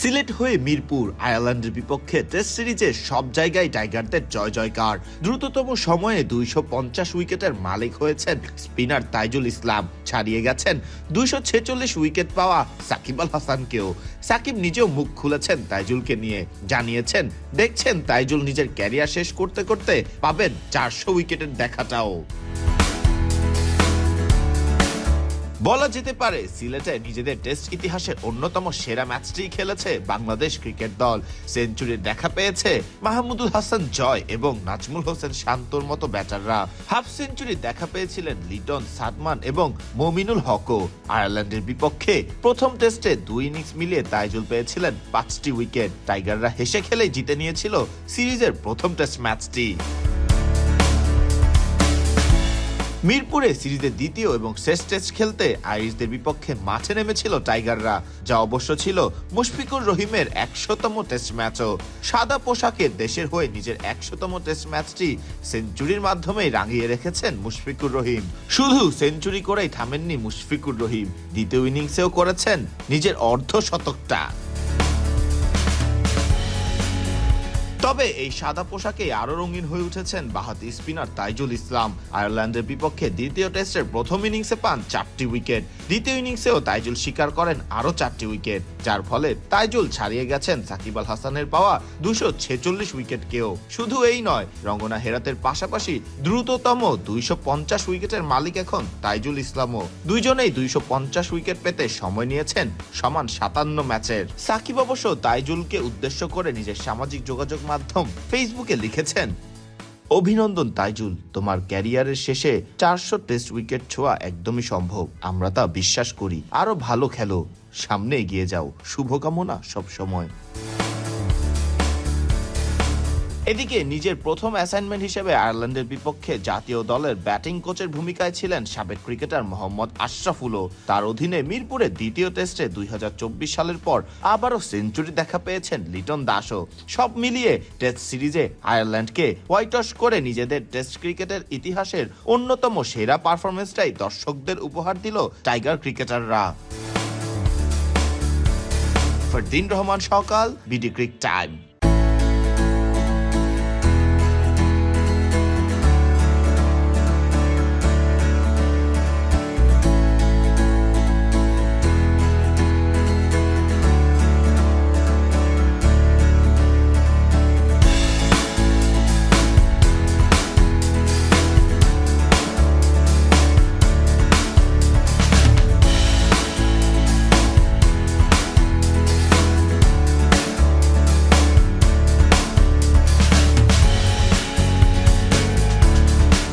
সিলেট হয়ে মিরপুর, আয়ারল্যান্ডের বিপক্ষে টেস্ট সিরিজে সব জায়গায় টাইগারদের জয় জয়কার। দ্রুততম সময়ে দুইশো পঞ্চাশ উইকেটের মালিক হয়েছেন স্পিনার তাইজুল ইসলাম। ছাড়িয়ে গেছেন দুইশো ছেচল্লিশ উইকেট পাওয়া সাকিব আল হাসানকেও। সাকিব নিজেও মুখ খুলেছেন তাইজুলকে নিয়ে। জানিয়েছেন, দেখছেন, তাইজুল নিজের ক্যারিয়ার শেষ করতে করতে পাবেন চারশো উইকেটের দেখাটাও। বলা যেতে পারে, সিলেটে নিজেদের টেস্ট ইতিহাসে অন্যতম সেরা ম্যাচটি খেলেছে বাংলাদেশ ক্রিকেট দল। সেঞ্চুরির দেখা পেয়েছে মাহমুদুল হাসান জয় এবং নাজমুল হোসেন শান্তর মতো ব্যাটাররা। হাফ সেঞ্চুরি দেখা পেয়েছিলেন লিটন সাদমান এবং মমিনুল হকও। আয়ারল্যান্ডের বিপক্ষে প্রথম টেস্টে দুই ইনিংস মিলিয়ে তাইজুল পেয়েছিলেন পাঁচটি উইকেট। টাইগাররা হেসে খেলেই জিতে নিয়েছিল সিরিজের প্রথম টেস্ট ম্যাচটি। মিরপুরে সিরিজের দ্বিতীয় এবং শেষ টেস্ট খেলতে আইরিশদের বিপক্ষে মাঠে নেমেছিল টাইগাররা, যা অবশ্য ছিল মুশফিকুর রহিমের একশোতম টেস্ট ম্যাচও। সাদা পোশাকে দেশের হয়ে নিজের একশোতম টেস্ট ম্যাচটি সেঞ্চুরির মাধ্যমেই রাঙিয়ে রেখেছেন মুশফিকুর রহিম। শুধু সেঞ্চুরি করেই থামেননি মুশফিকুর রহিম, দ্বিতীয় ইনিংসেও করেছেন নিজের অর্ধ শতকটা। তবে এই সাদা পোশাকে আরও রঙিন হয়ে উঠেছেন বাহাতি স্পিনার তাইজুল ইসলাম। আয়ারল্যান্ডের বিপক্ষে দ্বিতীয় টেস্টের প্রথম ইনিংসে পান চারটি উইকেট। দ্বিতীয় ইনিংসেও তাইজুল স্বীকার করেন আরও চারটি উইকেট, যার ফলে তাইজুল ছাড়িয়ে গেছেন সাকিব আল হাসানের পাওয়া দুশো ছেচল্লিশ উইকেটকেও। শুধু এই নয়, রঙ্গনা হেরাতের পাশাপাশি দ্রুততম দুইশো পঞ্চাশ উইকেটের মালিক এখন তাইজুল ইসলামও। দুইজনেই দুইশো পঞ্চাশ উইকেট পেতে সময় নিয়েছেন সমান সাতান্ন ম্যাচের। সাকিব অবশ্য তাইজুলকে উদ্দেশ্য করে নিজের সামাজিক যোগাযোগ মাধ্যম ফেসবুকে লিখেছেন, অভিনন্দন তাইজুল, তোমার ক্যারিয়ারের শেষে চারশো টেস্ট উইকেট ছোঁয়া একদমই সম্ভব। আমরা তা বিশ্বাস করি। আরও ভালো খেলো। সামনে এগিয়ে যাও। শুভকামনা সবসময়। এদিকে নিজের প্রথম অ্যাসাইনমেন্ট হিসেবে আয়ারল্যান্ডের বিপক্ষে জাতীয় দলের ব্যাটিং কোচের ভূমিকায় ছিলেন সাবেক ক্রিকেটার মোহাম্মদ আশরাফুলও। তার অধীনে মিরপুরে দ্বিতীয় টেস্টে দুই সালের পর আবারও সেঞ্চুরি দেখা পেয়েছেন লিটন দাসও। সব মিলিয়ে টেস্ট সিরিজে আয়ারল্যান্ডকে হোয়াইটস করে নিজেদের টেস্ট ক্রিকেটের ইতিহাসের অন্যতম সেরা পারফরমেন্সটাই দর্শকদের উপহার দিল টাইগার ক্রিকেটাররা ফরদিন রহমান, সকাল বিডি ক্রিক টাইম